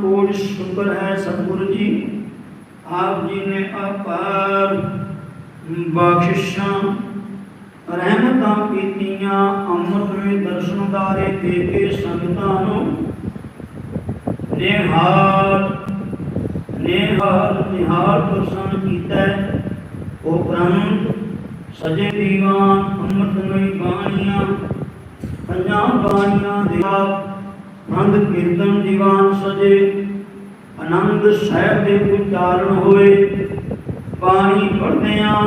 ਕੋਟ ਸ਼ੁਕਰ ਹੈ ਸਤਿਗੁਰੂ ਜੀ। ਆਪ ਜੀ ਨੇ ਅਪਾਰ ਬਖਸ਼ਿਸ਼ਾਂ, ਰਹਿਮਤਾਂ ਕੀਤੀਆਂ, ਅੰਮ੍ਰਿਤ ਵੇ ਦਰਸ਼ਨਦਾਰੇ ਦੇ ਕੇ ਸੰਗਤਾਂ ਨੂੰ ਨਿਹਾਲ ਨਿਹਾਲ ਨਿਹਾਲ ਪ੍ਰਸੰਨ ਕੀਤਾ ਉਪਰੰਤ ਸਜੇ ਦੀਵਾਨ ਅੰਮ੍ਰਿਤਮਈ ਬਾਣੀਆਂ, ਪੰਜਾਂ ਬਾਣੀਆਂ ਦੇ ਆਨੰਦ ਕੀਰਤਨ ਦੀਵਾਨ ਸਜੇ, ਆਨੰਦ ਸਾਹਿਬ ਦੇ ਉਚਾਰਨ ਹੋਏ। ਬਾਣੀ ਪੜ੍ਹਦੇ ਆਂ,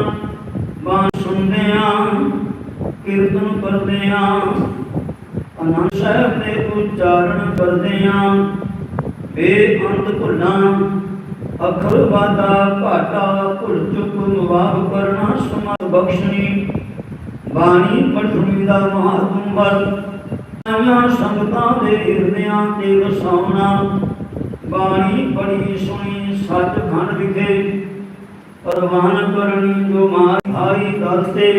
ਬਾਣੀ ਸੁਣਦੇ ਆਂ, ਕੀਰਤਨ ਕਰਦੇ ਆਂ, ਆਨੰਦ ਸਾਹਿਬ ਦੇ ਉਚਾਰਨ ਕਰਦੇ ਆਂ। ਬੇਅੰਤ ਭੁੱਲਾਂ ਅਖਰ ਵਾਦਾ ਘਾਟਾ, ਭੁੱਲ ਚੁੱਕ ਮੁਬਾਹ ਕਰਨਾ ਸਮਤ ਬਖਸ਼ਣੀ। ਬਾਣੀ ਪੜ੍ਹਣੀ ਦਾ ਮਹਾਤਮ ਬਲ ਨਵੀਆਂ ਸੰਗਤਾਂ ਦੇ ਹਿਰਦਿਆਂ ਤੇ ਵਸਾਉਣਾ। ਬਾਣੀ ਪੜ੍ਹੀ, ਸੁਣੀ ਸੱਚ ਖੰਡ ਵਿਖੇ। ਪ੍ਰਵਾਨ ਕਰਨੀ ਜੋ ਮਾਰ ਆਈ ਦਰਤੇ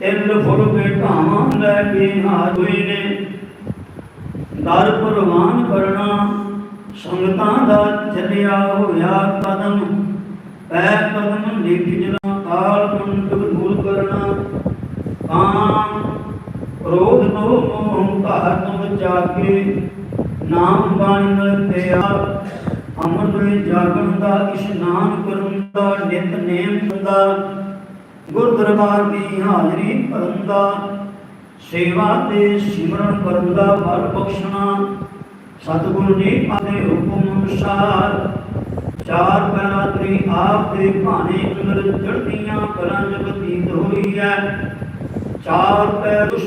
ਤਿੰਨ ਫੁੱਲ ਢਾਵਾਂ ਲੈ ਕੇ ਹਾਜ ਹੋਏ ਨੇ। ਦਰ ਪ੍ਰਵਾਨ ਕਰਨਾ ਸੰਗਤਾਂ ਦਾ ਚੱਲਿਆ ਹੋਇਆ ਕਦਮ। ਪੈ ਕਦਮ ਲਿਖ ਜਨਾ ਕਾਲ ਕੰਟਕ ਦੂਰ ਕਰਨਾ ਕਾਮ ਕ੍ਰੋਧ ਮੋਹ ਹੰਕਾਰ ਤੋਂ ਬਚਾ ਨਾਮ ਬਾਣੀ ਨਾਲ ਤਿਆ ਅੰਮ੍ਰਿਤ ਵੇ ਜਾਗਣ ਦਾ ਇਸ਼ਨਾਨ ਕਰਨ ਦਾ, ਨਿਤ ਨੇਮ ਦਾ ਗੁਰ ਦਰਬਾਰ ਦੀ ਹਾਜ਼ਰੀ ਭਰਨ ਦਾ, ਸੇਵਾ ਤੇ ਸਿਮਰਨ ਕਰਨ ਦਾ ਬਲ ਬਖਸ਼ਣਾ। ਸਤਿਗੁਰ ਜੀ ਆਦੇ ਹੁਕਮ ਅਨੁਸਾਰ ਚਾਰ ਪੈਰਾ ਤਰੀ ਆਪ ਦੇ ਭਾਣੇ ਕਲਰ ਚੜ੍ਹਦੀਆਂ ਕਰਾਂ ਜਗਤੀਤ ਹੋਈ ਹੈ। ਚਾਰ ਪੈਰ ਉਸ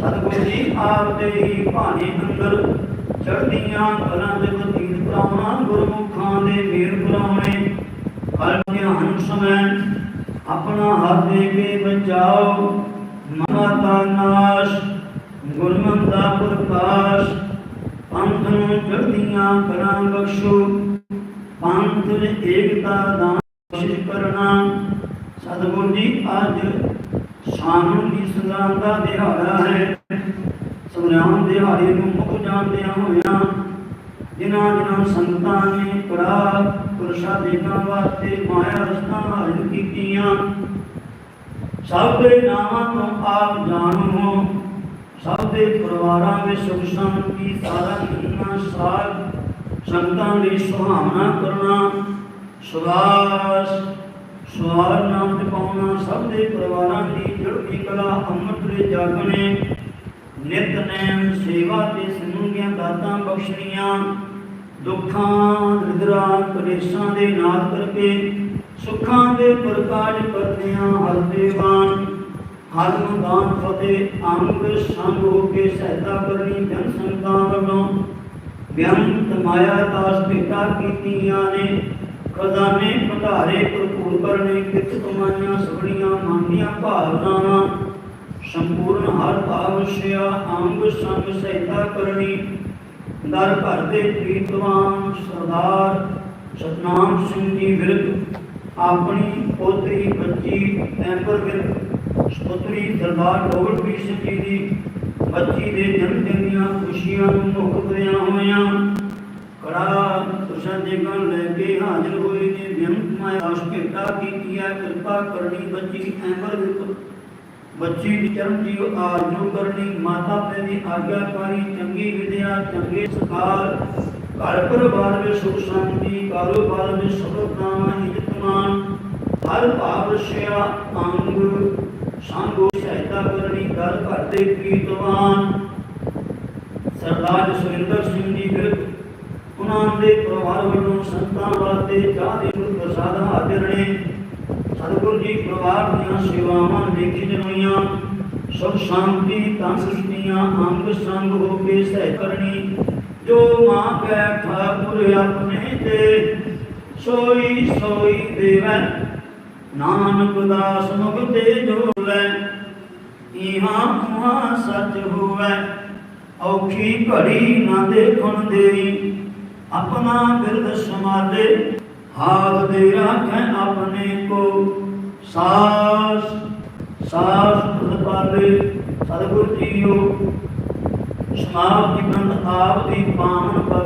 ਸਤਿਗੁਰੂ ਜੀ ਆਪ ਦੇ ਹੀ ਭਾਣੇ ਅੰਦਰ ਚੜ੍ਹਦੀਆਂ ਕਰਾਂ ਜਗਤੀਤ ਪ੍ਰਾਉਣਾ ਗੁਰਮੁਖਾਂ ਦੇ ਮੇਰ ਪੁਰਾਉਣੇ ਹਰ ਧਿਆਨ ਸਮੈ ਆਪਣਾ ਹੱਥ ਦੇ ਕੇ ਬਚਾਓ। ਮਨਾ ਨਾਸ਼ ਗੁਰਮਤਿ ਦਾ ਪ੍ਰਕਾਸ਼। ਪੰਥ ਨੂੰ ਚੜ੍ਹਦੀਆਂ ਕਰਾਂ ਬਖਸ਼ੋ। ਪੰਥ ਏਕਤਾ ਦਾ ਬਖਸ਼ਿਸ਼ ਕਰਨਾ। ਸਤਿਗੁਰੂ ਜੀ ਅੱਜ ਸਾਵਣ ਦੀ ਸੰਗਰਾਂਦ ਦਾ ਦਿਹਾੜਾ ਹੈ। ਸੰਗਰਾਮ ਦਿਹਾੜੇ ਨੂੰ ਮੁੱਖ ਜਾਣਦਿਆਂ ਹੋਇਆਂ ਜਿਨ੍ਹਾਂ ਜਿਨ੍ਹਾਂ ਸੰਗਤਾਂ ਨੇ ਕੜਾ ਪ੍ਰਸ਼ਾਦਿਕਾਂ ਵਾਸਤੇ ਮਾਇਆ ਰਸਤਾਂ ਹਾਜ਼ਰ ਕੀਤੀਆਂ, ਸਭ ਦੇ ਨਾਮਾਂ ਤੋਂ ਆਪ ਜਾਣੋ। ਸਭ ਦੇ ਪਰਿਵਾਰਾਂ ਵਿੱਚ ਸੁਖ ਸ਼ਾਂਤੀ ਸਾਰਾ ਜੀਵਨ ਸਾਥ ਸੰਗਤਾਂ ਲਈ ਸੁਹਾਵਣਾ ਕਰਨਾ ਸਵਾਸ ਸਵਾਰ ਨਾਮ ਤੇ ਪਾਉਣਾ ਸਭ ਦੇ ਪਰਿਵਾਰਾਂ ਦੀ ਜੜਦੀ ਕਲਾ ਅੰਮ੍ਰਿਤ ਦੇ ਜਾਗਣੇ ਨਿਤਨੇਮ ਸੇਵਾ ਤੇ ਸਿਮਰਨੀਆਂ ਦਾਤਾਂ ਬਖਸ਼ਣੀਆਂ। ਦੁੱਖਾਂ, ਨਿਦਰਾ, ਕਲੇਸ਼ਾਂ ਦੇ ਨਾਦ ਕਰਕੇ ਸੁੱਖਾਂ ਦੇ ਪ੍ਰਕਾਸ਼ ਕਰਦਿਆਂ ਹਰ ਦੇਵਾਨ। ਹਰ ਦਾਨ ਫਤਿਹ, ਅੰਗ ਸੰਗ ਹੋ ਕੇ ਸਹਾਇਤਾ ਕਰਨੀ ਜਨ ਸੰਤਾਂ ਵੱਲੋਂ। ਬਿਆੰਤ ਮਾਇਆ ਦਾਸ ਭੇਟਾ ਕੀਤੀਆਂ ਨੇ। ਖਜ਼ਾਨੇ ਭੰਡਾਰੇ ਭਰਪੂਰ ਕਰਨੇ, ਕਿਤ ਕਮਾਈਆਂ ਸਗੜੀਆਂ ਮੰਗੀਆਂ ਭਾਵਨਾਵਾਂ ਸੰਪੂਰਨ ਹਰ ਭਾਵ ਸਿਆ ਅੰਗ ਸੰਗ ਸਹਾਇਤਾ ਕਰਨੀ। ਦਰ ਘਰ ਦੇ ਪ੍ਰੀਤਵਾਨ, ਸਰਦਾਰ ਸਤਨਾਮ ਸਿੰਘ ਜੀ ਵਿਰੁੱਧ ਆਪਣੀ ਪੋਤਰੀ ਬੱਚੀ ਐਂਪਰ ਵਿਰਧ ਸਤਰੀ ਦਰਬਾਰ ਡੋਗਰ ਸਿੰਘ ਜੀ ਦੀ ਬੱਚੀ ਦੇ ਜਨਮ ਦਿਨ ਦੀਆਂ ਖੁਸ਼ੀਆਂ ਨੂੰ ਮੁੱਖ ਹੋਇਆਂ ਤੁਸਾਂ ਲੈ ਕੇ ਹਾਜ਼ਰ ਹੋਏ ਨੇ। ਬੇਅੰਤ ਮਾਇਆ ਆਸ ਕੀਤੀ ਹੈ, ਕਿਰਪਾ ਕਰਨੀ ਬੱਚੀ ਐਂਪਰ ਵਿਰਧ ਬੱਚੀ ਦੀ ਦੀ ਆਰਜੂ ਕਰਨੀ, ਮਾਤਾ ਪਿਤਾ ਦੀ ਆਗਿਆਕਾਰੀ ਚੰਗੀ ਵਿਦਿਆ, ਚੰਗੇ ਸੰਸਕਾਰ। ਘਰ ਪਰਿਵਾਰ ਵਿੱਚ ਸੁਖ ਸ਼ਾਂਤੀ, ਕਾਰੋਬਾਰ ਵਿੱਚ ਸਫਲਤਾ ਇੱਜ਼ਤ ਹਰ ਭਾਵ ਰਸਿਆ, ਅੰਗ, ਸੰਗੋ ਸਹਾਇਤਾ ਕਰਨੀ, ਘਰ ਘਰ ਦੇ ਪ੍ਰੀਤਵਾਨ ਸਰਦਾਰ ਸੁਰਿੰਦਰ ਸਿੰਘ ਜੀ ਵਿਰਧ ਉਹਨਾਂ ਦੇ ਪਰਿਵਾਰ ਵੱਲੋਂ ਸੰਤਾਂ ਵਾਸਤੇ ਚਾਹ ਦੇ ਗੁਰ ਪ੍ਰਸਾਦ ਹਾਜ਼ਰ ਨੇ। ਸਤਿਗੁਰੂ ਜੀ, ਪਰਿਵਾਰ ਦੀਆਂ ਸੇਵਾਵਾਂ ਦੇਖੀ ਜਨੋਈਆਂ ਸੁਖ, ਸ਼ਾਂਤੀ, ਤੰਦਰੁਸਤੀਆਂ, ਅੰਗ ਸੰਗ ਹੋ ਕੇ ਸਹਿ ਕਰਨੀ। ਜੋ ਮਾਂ ਕੈ, ਠਾਕੁਰ ਆਪਣੇ ਤੇ, ਸੋਈ ਸੋਈ ਦੇਵੈ। ਨਾਨਕ ਦਾਸ ਮੁਖ ਤੇ ਜੋਲੇ ਇਹਾਂ ਉਹਾਂ ਸੱਚ ਹੋਵੇ। ਔਖੀ ਘੜੀ ਨਾ ਦੇਖਣ ਦੇਈ। ਆਪਣਾ ਬਿਰਦ ਸਮਾਲੇ ਹਾਥ ਦੇ ਰਾਖੈ ਆਪਣੇ ਕੋ। ਸਾਸ ਸਾਸ ਪ੍ਰਪਾਲੇ ਸਤਿਗੁਰ ਜੀਓ। ਸਮਾਪ ਦੀ ਬੰਦ ਆਪ ਦੀ ਪਾਵਨ